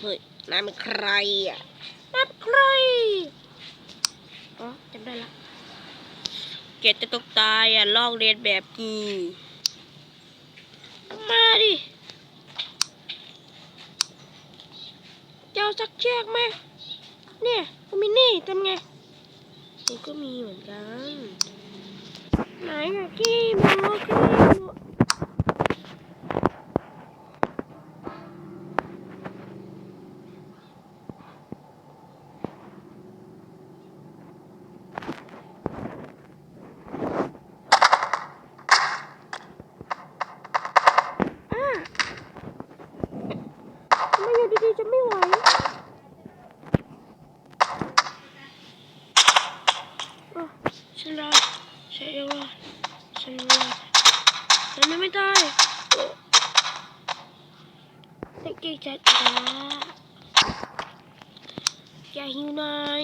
เฮ้ยนายเป็นใครอะนายเป็นใครอ๋อจำได้ละเกตจะต้องตายอะลอกเรียนแบบกูมาดิ เจ้าสักเชือกไหมเนี่ยกูมีนี่ทำไงกูก็มีเหมือนกัน ไหนอะขี้โมขี้โมอะทำไมอยู่ดีๆจะไม่ไหว อะฉันรอดฉันยังรอดฉันรอด ไม่ตายเด็กๆจัดจ้าอย่าหิวหน่อย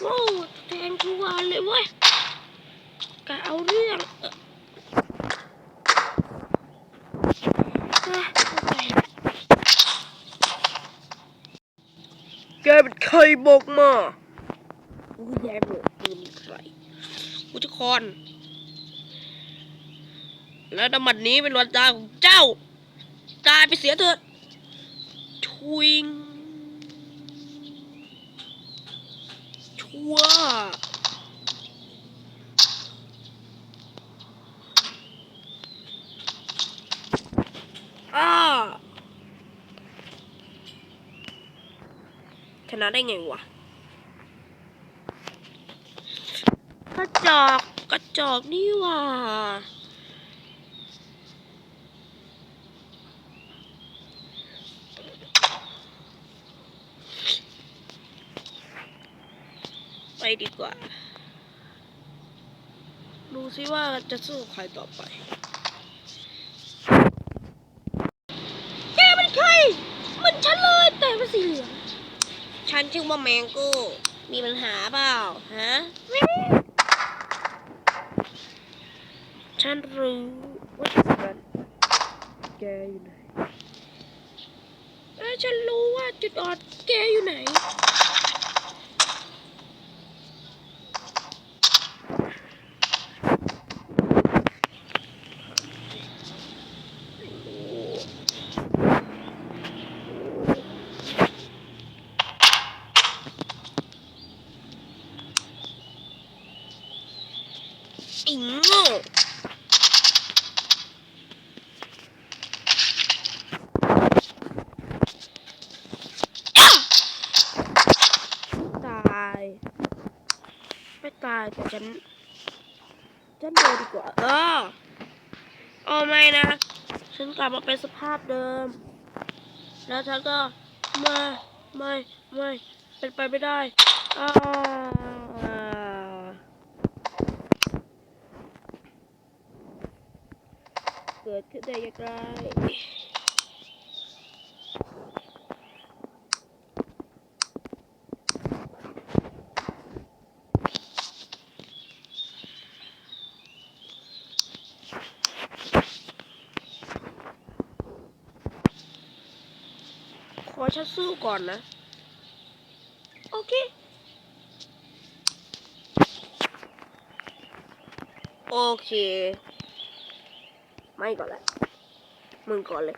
โอ้แทงทุกวันเลยเว้ยกะเอาเรื่องเอออะเอาไป แกเป็นใครบอกมากูแย่บอกกูเป็นใครกูจะคอน แล้วน้ำมันนี้เป็นวันตายของเจ้า ตายไปเสียเถิดทุยงชั่ว อ้า ชนะได้ไงวะกระจอกกระจอกนี่ว่าไปดีกว่า ดูซิว่าจะสู้ใครต่อไปแกเป็นใครมือนฉันเลยแต่เป็นสีเหลือง ฉันชื่อว่าแมงโก้ มีปัญหาเปล่า ฮะ ฉันรู้ว่าฉันแกอยู่ไหนฉันรู้ว่าจุดอ่อนแกอยู่ไหน อิงโง่ตาย ไม่ตายแต่ฉัน ฉันเดินดีกว่า เออโอ้ไม่นะ ฉันกลับมาเป็นสภาพเดิม แล้วฉันก็ไม่ ไม่ ไม่ เป็นไปไม่ได้อ่า เกิดขึ้นได้อย่างไรขอฉันสู้ก่อนนะ โอเค โอเค ไม่ก่อนละมึงก่อนเลย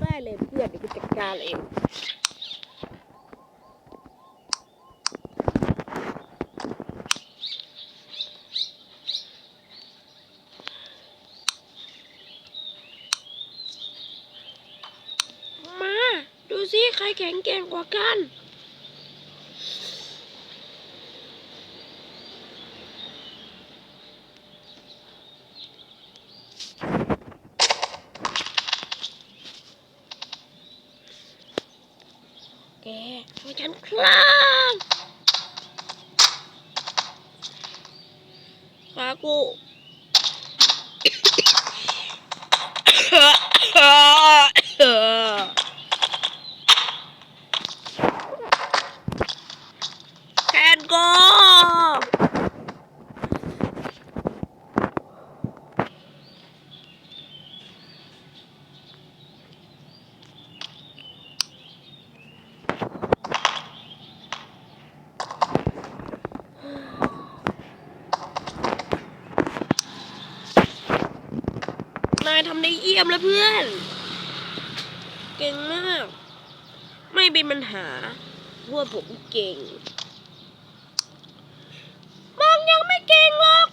ได้เลยเพื่อนเดี๋ยวกูจัดการเองมา ดูสิใครแข็งแกร่งกว่ากัน แกช่วยฉันคลาง ขากูแคนโกายทำได้เยี่ยมแล้วเพื่อน เก่งมาก ไม่เป็นปัญหาเพราะว่าผมเก่งมองยังไม่เก่งหรอก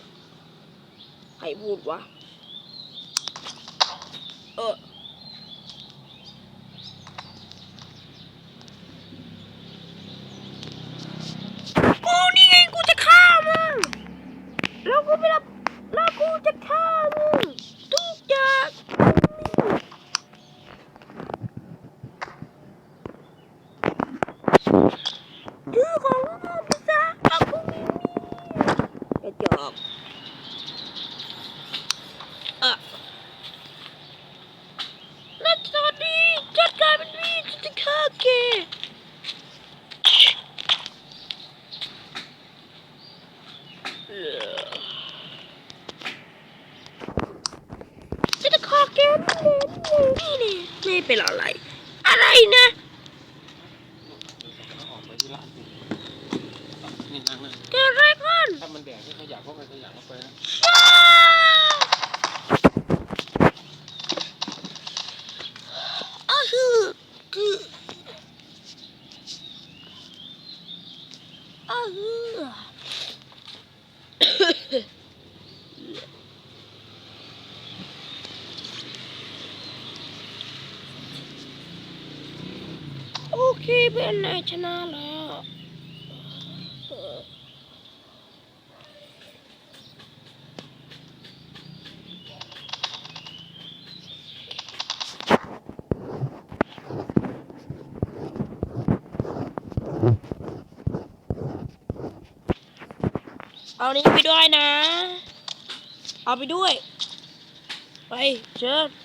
ใครพูดวะ เออ กูนี่ไงกูจะฆ่ามึง แล้วกูไม่รับแล้วกูจะฆ่ามึงทุกอย่างชื่อของมึงพิซซ่าเอากูไม่มีกระจอกอะและตอนนี้จัดการเป็น วีฉันจะฆ่าแกจะตะคอแกนนี่นี่ไม่เป็นอะไร อะไรนะ ออกไปที่ร้านนี่นั่งนะเกิดอะไรขึ้นถ้ามันแดดที่ขยะก็ไปขยะเข้าไปนะอ้าวคือคืออ้าวคือ โอเคเพื่อนนายชนะแล้วเออเอานี้ไปด้วยนะ เอาไปด้วย ไปเชิญ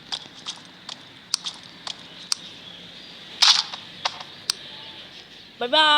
บายบา